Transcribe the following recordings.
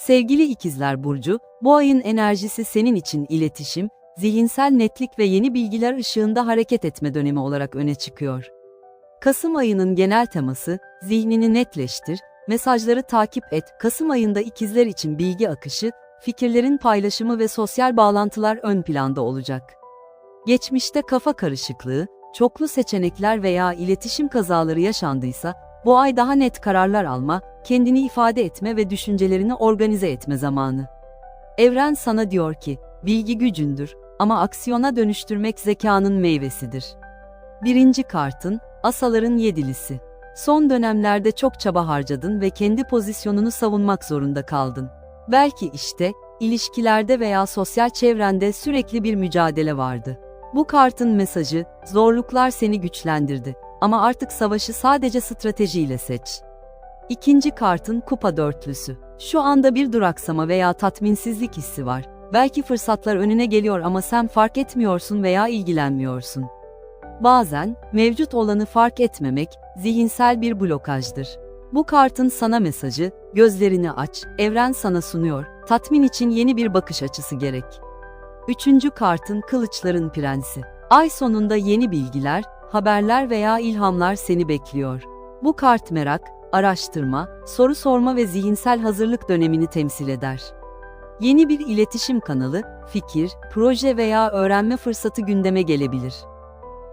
Sevgili ikizler Burcu, bu ayın enerjisi senin için iletişim, zihinsel netlik ve yeni bilgiler ışığında hareket etme dönemi olarak öne çıkıyor. Kasım ayının genel teması, zihnini netleştir, mesajları takip et. Kasım ayında ikizler için bilgi akışı, fikirlerin paylaşımı ve sosyal bağlantılar ön planda olacak. Geçmişte kafa karışıklığı, çoklu seçenekler veya iletişim kazaları yaşandıysa, bu ay daha net kararlar alma, kendini ifade etme ve düşüncelerini organize etme zamanı. Evren sana diyor ki, bilgi gücündür ama aksiyona dönüştürmek zekanın meyvesidir. Birinci kartın, asaların yedilisi. Son dönemlerde çok çaba harcadın ve kendi pozisyonunu savunmak zorunda kaldın. Belki işte, ilişkilerde veya sosyal çevrende sürekli bir mücadele vardı. Bu kartın mesajı, zorluklar seni güçlendirdi ama artık savaşı sadece stratejiyle seç. İkinci kartın kupa dörtlüsü. Şu anda bir duraksama veya tatminsizlik hissi var. Belki fırsatlar önüne geliyor ama sen fark etmiyorsun veya ilgilenmiyorsun. Bazen, mevcut olanı fark etmemek, zihinsel bir blokajdır. Bu kartın sana mesajı, gözlerini aç, evren sana sunuyor, tatmin için yeni bir bakış açısı gerek. Üçüncü kartın kılıçların prensi. Ay sonunda yeni bilgiler, haberler veya ilhamlar seni bekliyor. Bu kart merak, araştırma, soru sorma ve zihinsel hazırlık dönemini temsil eder. Yeni bir iletişim kanalı, fikir, proje veya öğrenme fırsatı gündeme gelebilir.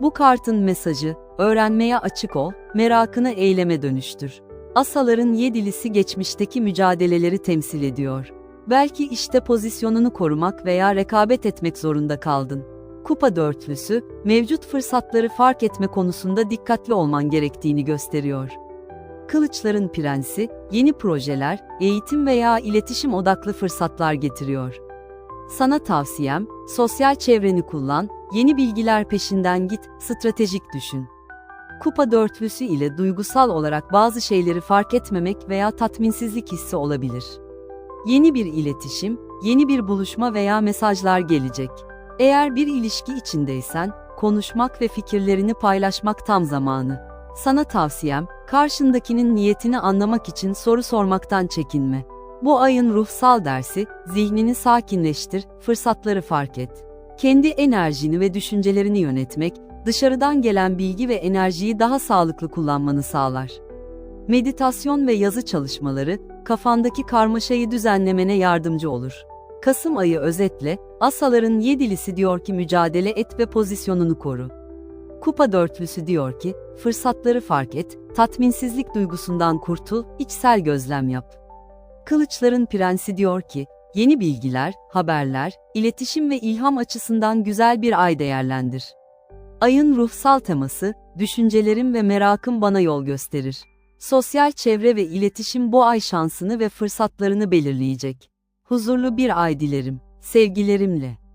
Bu kartın mesajı, öğrenmeye açık ol, merakını eyleme dönüştür. Asaların yedilisi geçmişteki mücadeleleri temsil ediyor. Belki işte pozisyonunu korumak veya rekabet etmek zorunda kaldın. Kupa dörtlüsü, mevcut fırsatları fark etme konusunda dikkatli olman gerektiğini gösteriyor. Kılıçların Prensi, yeni projeler, eğitim veya iletişim odaklı fırsatlar getiriyor. Sana tavsiyem, sosyal çevreni kullan, yeni bilgiler peşinden git, stratejik düşün. Kupa dörtlüsü ile duygusal olarak bazı şeyleri fark etmemek veya tatminsizlik hissi olabilir. Yeni bir iletişim, yeni bir buluşma veya mesajlar gelecek. Eğer bir ilişki içindeysen, konuşmak ve fikirlerini paylaşmak tam zamanı. Sana tavsiyem, karşındakinin niyetini anlamak için soru sormaktan çekinme. Bu ayın ruhsal dersi, zihnini sakinleştir, fırsatları fark et. Kendi enerjini ve düşüncelerini yönetmek, dışarıdan gelen bilgi ve enerjiyi daha sağlıklı kullanmanı sağlar. Meditasyon ve yazı çalışmaları, kafandaki karmaşayı düzenlemene yardımcı olur. Kasım ayı özetle, asaların yedilisi diyor ki mücadele et ve pozisyonunu koru. Kupa dörtlüsü diyor ki, fırsatları fark et, tatminsizlik duygusundan kurtul, içsel gözlem yap. Kılıçların prensi diyor ki, yeni bilgiler, haberler, iletişim ve ilham açısından güzel bir ay değerlendir. Ayın ruhsal teması, düşüncelerim ve merakım bana yol gösterir. Sosyal çevre ve iletişim bu ay şansını ve fırsatlarını belirleyecek. Huzurlu bir ay dilerim. Sevgilerimle.